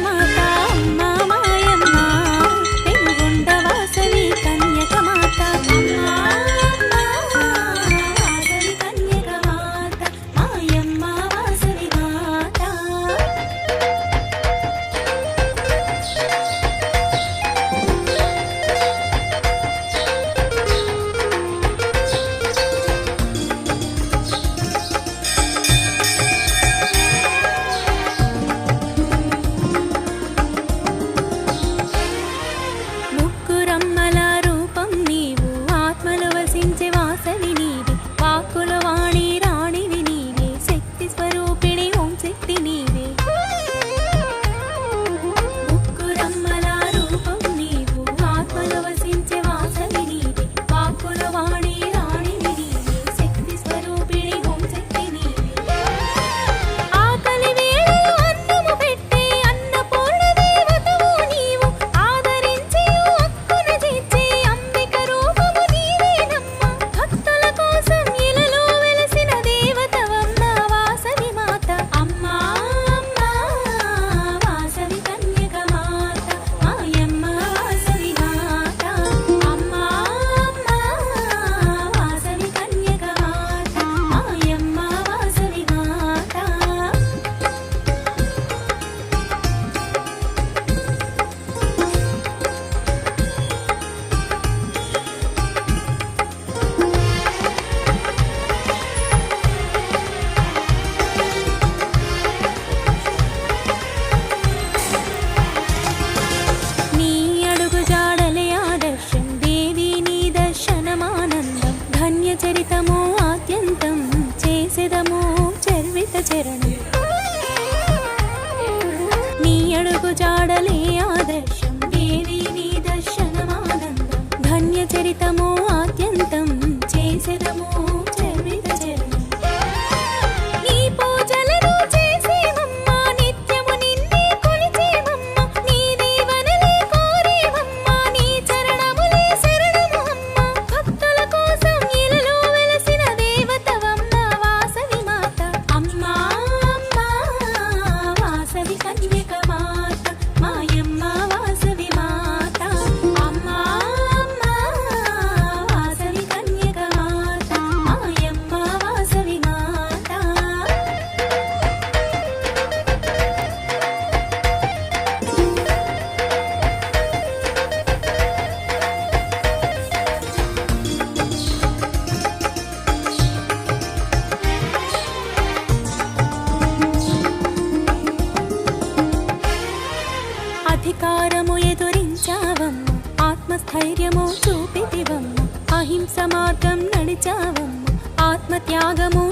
Come on. ధైర్యము చూపితివమ్మ అహింస మార్గం నడిచావమ్మ ఆత్మత్యాగము